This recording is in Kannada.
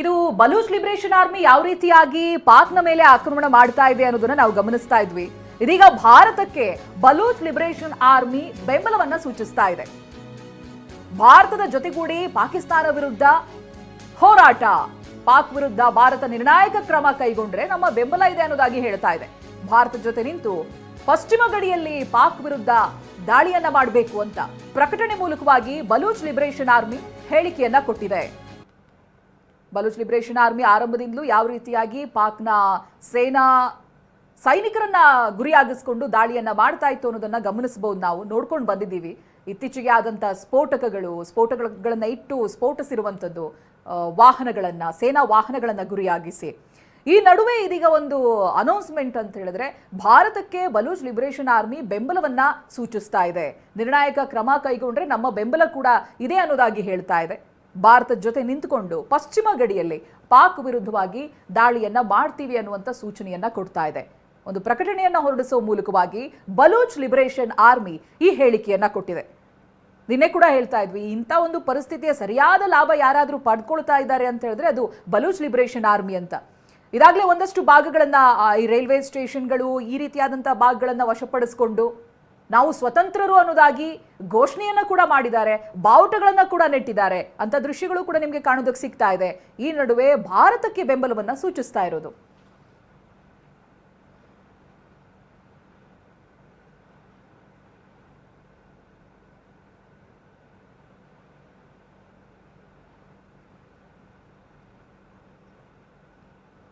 ಇದು ಬಲೂಚ್ ಲಿಬರೇಷನ್ ಆರ್ಮಿ ಯಾವ ರೀತಿಯಾಗಿ ಪಾಕ್ನ ಮೇಲೆ ಆಕ್ರಮಣ ಮಾಡ್ತಾ ಇದೆ ಅನ್ನೋದನ್ನ ನಾವು ಗಮನಿಸ್ತಾ ಇದ್ವಿ. ಇದೀಗ ಭಾರತಕ್ಕೆ ಬಲೂಚ್ ಲಿಬರೇಷನ್ ಆರ್ಮಿ ಬೆಂಬಲವನ್ನ ಸೂಚಿಸ್ತಾ ಇದೆ. ಭಾರತದ ಜೊತೆಗೂಡಿ ಪಾಕಿಸ್ತಾನ ವಿರುದ್ಧ ಹೋರಾಟ. ಪಾಕ್ ವಿರುದ್ಧ ಭಾರತ ನಿರ್ಣಾಯಕ ಕ್ರಮ ಕೈಗೊಂಡ್ರೆ ನಮ್ಮ ಬೆಂಬಲ ಇದೆ ಅನ್ನೋದಾಗಿ ಹೇಳ್ತಾ ಇದೆ. ಭಾರತದ ಜೊತೆ ನಿಂತು ಪಶ್ಚಿಮ ಗಡಿಯಲ್ಲಿ ಪಾಕ್ ವಿರುದ್ಧ ದಾಳಿಯನ್ನ ಮಾಡಬೇಕು ಅಂತ ಪ್ರಕಟಣೆ ಮೂಲಕವಾಗಿ ಬಲೂಚ್ ಲಿಬರೇಷನ್ ಆರ್ಮಿ ಹೇಳಿಕೆಯನ್ನ ಕೊಟ್ಟಿದೆ. ಬಲೂಚ್ ಲಿಬರೇಷನ್ ಆರ್ಮಿ ಆರಂಭದಿಂದಲೂ ಯಾವ ರೀತಿಯಾಗಿ ಪಾಕ್ನ ಸೇನಾ ಸೈನಿಕರನ್ನ ಗುರಿಯಾಗಿಸ್ಕೊಂಡು ದಾಳಿಯನ್ನ ಮಾಡ್ತಾ ಇತ್ತು ಅನ್ನೋದನ್ನ ಗಮನಿಸಬಹುದು ನಾವು. ನೋಡ್ಕೊಂಡು ಬಂದಿದ್ದೀವಿ. ಇತ್ತೀಚೆಗೆ ಆದಂತಹ ಸ್ಫೋಟಕಗಳು ಸ್ಫೋಟಗಳನ್ನ ಇಟ್ಟು ಸ್ಫೋಟಿಸಿರುವಂಥದ್ದು ವಾಹನಗಳನ್ನ, ಸೇನಾ ವಾಹನಗಳನ್ನ ಗುರಿಯಾಗಿಸಿ. ಈ ನಡುವೆ ಇದೀಗ ಒಂದು ಅನೌನ್ಸ್ಮೆಂಟ್ ಅಂತ ಹೇಳಿದ್ರೆ ಭಾರತಕ್ಕೆ ಬಲೂಚ್ ಲಿಬರೇಷನ್ ಆರ್ಮಿ ಬೆಂಬಲವನ್ನ ಸೂಚಿಸ್ತಾ ಇದೆ. ನಿರ್ಣಾಯಕ ಕ್ರಮ ಕೈಗೊಂಡ್ರೆ ನಮ್ಮ ಬೆಂಬಲ ಕೂಡ ಇದೆ ಅನ್ನೋದಾಗಿ ಹೇಳ್ತಾ ಇದೆ. ಭಾರತದ ಜೊತೆ ನಿಂತುಕೊಂಡು ಪಶ್ಚಿಮ ಗಡಿಯಲ್ಲಿ ಪಾಕ್ ವಿರುದ್ಧವಾಗಿ ದಾಳಿಯನ್ನ ಮಾಡ್ತೀವಿ ಅನ್ನುವಂಥ ಸೂಚನೆಯನ್ನ ಕೊಡ್ತಾ ಇದೆ. ಒಂದು ಪ್ರಕಟಣೆಯನ್ನ ಹೊರಡಿಸುವ ಮೂಲಕವಾಗಿ ಬಲೂಚ್ ಲಿಬರೇಷನ್ ಆರ್ಮಿ ಈ ಹೇಳಿಕೆಯನ್ನ ಕೊಟ್ಟಿದೆ. ನಿನ್ನೆ ಕೂಡ ಹೇಳ್ತಾ ಇದ್ವಿ, ಇಂಥ ಒಂದು ಪರಿಸ್ಥಿತಿಯ ಸರಿಯಾದ ಲಾಭ ಯಾರಾದರೂ ಪಡ್ಕೊಳ್ತಾ ಇದ್ದಾರೆ ಅಂತ ಹೇಳಿದ್ರೆ ಅದು ಬಲೂಚ್ ಲಿಬರೇಷನ್ ಆರ್ಮಿ ಅಂತ. ಇದಾಗಲೇ ಒಂದಷ್ಟು ಭಾಗಗಳನ್ನ ಈ ರೈಲ್ವೆ ಸ್ಟೇಷನ್ಗಳು ಈ ರೀತಿಯಾದಂಥ ಭಾಗಗಳನ್ನ ವಶಪಡಿಸಿಕೊಂಡು ನಾವು ಸ್ವತಂತ್ರರು ಅನ್ನೋದಾಗಿ ಘೋಷಣೆಯನ್ನ ಕೂಡ ಮಾಡಿದ್ದಾರೆ, ಬಾವುಟಗಳನ್ನ ಕೂಡ ನೆಟ್ಟಿದ್ದಾರೆ. ಅಂತ ದೃಶ್ಯಗಳು ಕೂಡ ನಿಮಗೆ ಕಾಣೋದಕ್ಕೆ ಸಿಗ್ತಾ ಇದೆ. ಈ ನಡುವೆ ಭಾರತಕ್ಕೆ ಬೆಂಬಲವನ್ನ ಸೂಚಿಸ್ತಾ ಇರೋದು.